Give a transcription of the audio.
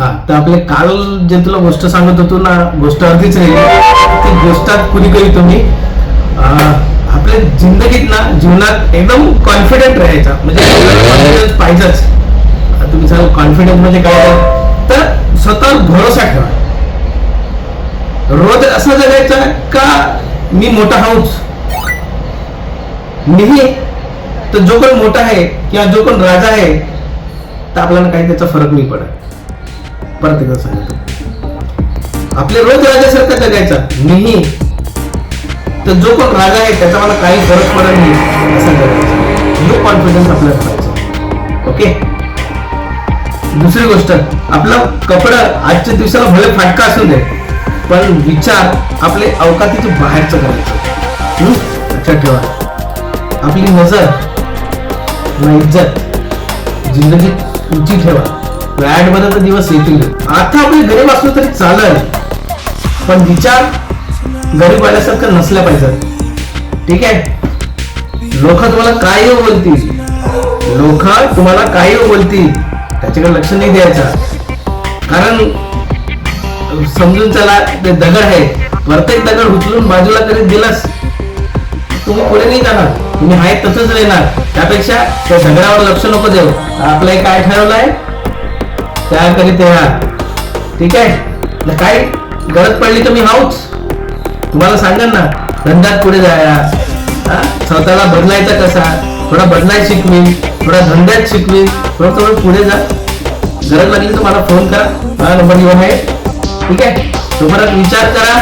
हा तर आपले काल जे तुला गोष्ट सांगत होतो ना गोष्ट अर्धीच राहिली. ती गोष्टात कुणी करी तुम्ही? आपल्या जिंदगीत ना जीवनात एकदम कॉन्फिडंट राहायचा. म्हणजे कॉन्फिडन्स पाहिजेच. तुम्ही सांगा कॉन्फिडन्स म्हणजे काय? तर स्वतःवर भरोसा ठेवा. रोज असं जगायचं का मी मोठा हाऊच? मीही तर जो कोण मोठा आहे किंवा जो कोण राजा आहे तर आपल्याला काही त्याचा फरक नाही पडत. परत एकदा सांगतो. आपले रोज राजासारखं जगायचा. मीही तर जो कोण राजा आहे त्याचा मला काही फरक पडत नाही असं करायचं जो कॉन्फिडन्स आपल्याला पाहिजे. ओके? दुसरी गोष्ट आपलं कपडं आजच्या दिवसाला भले फाटका असू दे पण विचार आपले अवकातीचे बाहेरचं करायचं. लक्षात ठेवा. आपली नजर इज्जत जिंदगीत उंची ठेवा. तर दिवस येतील आता आपले गरीब असलो तरी चालेल. पण विचार गरीब आल्यासारखं नसल्या पाहिजेत. ठीक आहे? लोक तुम्हाला काय बोलतील. लोक तुम्हाला काय बोलतील. त्याच्याकडे लक्ष नाही द्यायचं. कारण समजून चला ते दगड आहे प्रत्येक दगड उचलून बाजूला करीत दिलास? तुम्ही पुढे नाही जाणार. तुम्ही आहे तसंच राहणार. त्यापेक्षा त्या दगडावर लक्ष नको देऊ. आपलं हे काय ठरवलं आहे तयार करीत येणार ठीक आहे? काय गरज पडली तर मी हाऊच. तुम्हाला सांगा ना धंद्यात पुढे जाया हा? स्वतःला बदलायचा कसा? थोडा बदलाय शिकवीन थोडा धंद्यात शिकवीन थोडं थोडं पुढे जा. गरज लागली तर मला फोन करा. मला नंबर घेऊन आहे. ठीक आहे? तुम्हाला विचार करा.